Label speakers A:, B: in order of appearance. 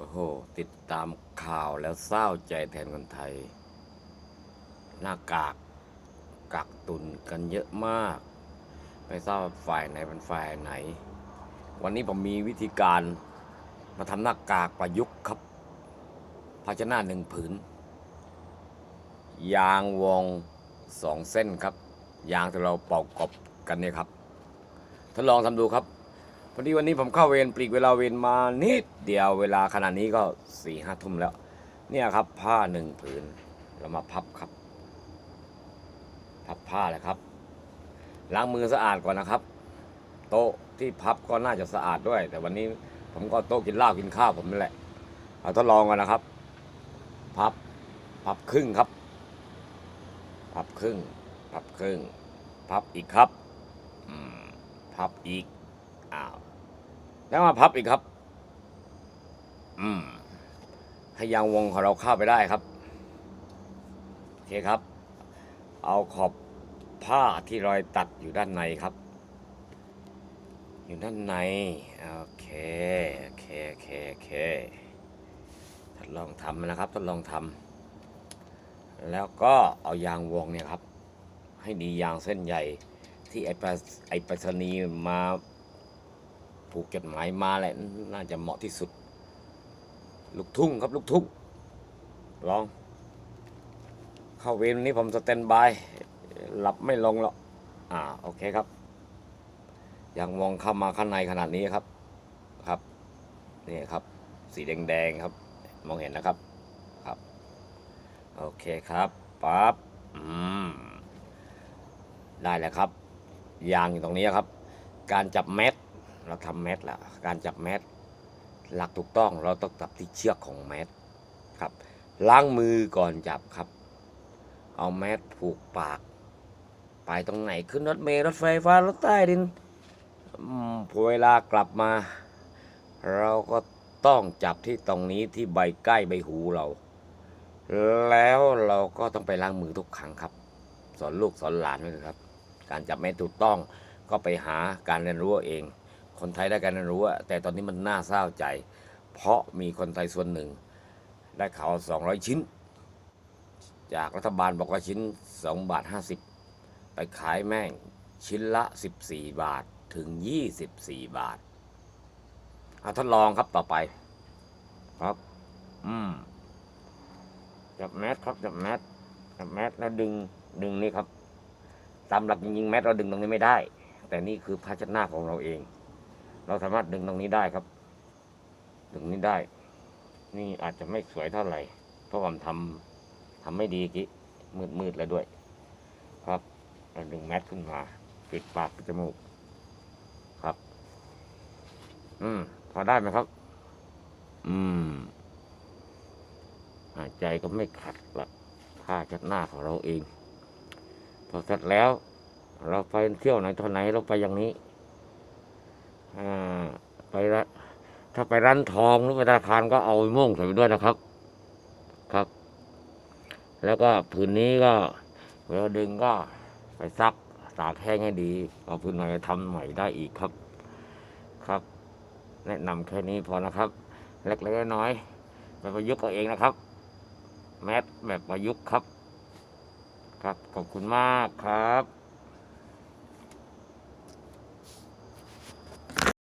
A: โอ้โห ติดตามข่าวแล้วเศร้าใจแทนคนไทย หน้ากากกักตุนกันเยอะมาก ไม่ทราบว่าฝ่ายไหนเป็นฝ่ายไหน วันนี้ผมมีวิธีการมาทำหน้ากากประยุกต์ครับ ภาชนะหนึ่งผืน ยางวงสองเส้นครับ ยางที่เราเป่ากบกันเนี่ยครับทดลองทำดูครับ พอดีวันนี้ผมเข้าเวรปลีกเวลาเวรมานิดเดียวเวลาขนาดนี้ก็สี่ห้าทุ่มแล้ว เนี่ยครับผ้าหนึ่งผืนเรามาพับครับ พับผ้าเลยครับ ล้างมือสะอาดก่อนนะครับ โต๊ะที่พับก็น่าจะสะอาดด้วย แต่วันนี้ผมก็โต๊ะกินเหล้ากินข้าวผมนี่แหละเอาทดลองก่อนนะครับ พับพับครึ่งครับ พับครึ่ง พับครึ่ง พับอีกครับพับอีกอ้าว แล้วมาพับอีกครับ อืมให้ยางวงของเราเข้าไปได้ครับ โอเคครับ เอาขอบผ้าที่รอยตัดอยู่ด้านในครับ อยู่ด้านใน โอเค โอเค โอเค โอเค ทดลองทำนะครับ ทดลองทำ แล้วก็เอายางวงเนี่ยครับ ให้ดียางเส้นใหญ่ที่ไอ้ปรไอ้ปรษณีมา ผูกจดหมายมาแหละน่าจะเหมาะที่สุด ลูกทุ่งครับลูกทุ่งลอง เข้าเวรวันนี้ผมสแตนบายหลับไม่ลงหรอกอ่าโอเคครับ ยังมองเข้ามาข้างในขนาดนี้ครับครับนี่ครับ สีแดงๆครับ มองเห็นนะครับครับ โอเคครับปั๊บอืมได้แล้วครับยางอยู่ตรงนี้ครับ การจับแมส เราทำแมสล้วการจับแมสหลักถูกต้องเราต้องจับที่เชือกของแมสครับ ล้างมือก่อนจับครับ เอาแมสผูกปาก ไปตรงไหนขึ้นรถเมล์รถไฟฟ้ารถใต้ดินพอเวลากลับมา เราก็ต้องจับที่ตรงนี้ที่ใบใกล้ใบหูเรา แล้วเราก็ต้องไปล้างมือทุกครั้งครับ สอนลูกสอนหลานไว้เลยครับ การจับไม่ถูกต้องก็ไปหาการเรียนรู้เอง คนไทยได้การเรียนรู้อะแต่ตอนนี้มันน่าเศร้าใจ เพราะมีคนไทยส่วนหนึ่ง ได้ข่าว200 ชิ้น จากรัฐบาลบอกว่าชิ้น 2 บาท 50 ไปขายแม่งชิ้นละ 14 บาทถึง 24 บาทเอาทดลองครับต่อไป ครับ อืมจับแมสครับจับแมสจับแมสแล้วดึงดึงนี่ครับตามหลักจริงๆแมสเราดึงตรงนี้ไม่ได้ แต่นี่คือภาชนะของเราเอง เราสามารถดึงตรงนี้ได้ครับ ดึงนี้ได้ นี่อาจจะไม่สวยเท่าไหร่ เพราะผมทำทำไม่ดีกี้มืดมืดๆแล้วด้วย ครับเราดึงแมสขึ้นมา ปิดปากปิดจมูก ครับ อืม พอได้ไหมครับ อืมหายใจก็ไม่ขัดละผ้าเชัดหน้าของเราเอง พอเสร็จแล้ว เราไปเที่ยวไหนตอนไหนเราไปอย่างนี้ ไปละถ้าไปร้านทองหรือไปธนาคารก็เอาโม่งใส่ไปด้วยนะครับ ครับ แล้วก็ผืนนี้ก็เวลาดึงก็ไปซักตากแห้งให้ดีเอาผืนใหม่ทำใหม่ได้อีกครับ ครับ แนะนำแค่นี้พอนะครับ เล็กๆน้อยๆไปประยุกต์เอาเองนะครับ แมสแบบประยุกต์ครับ ครับขอบคุณมากครับ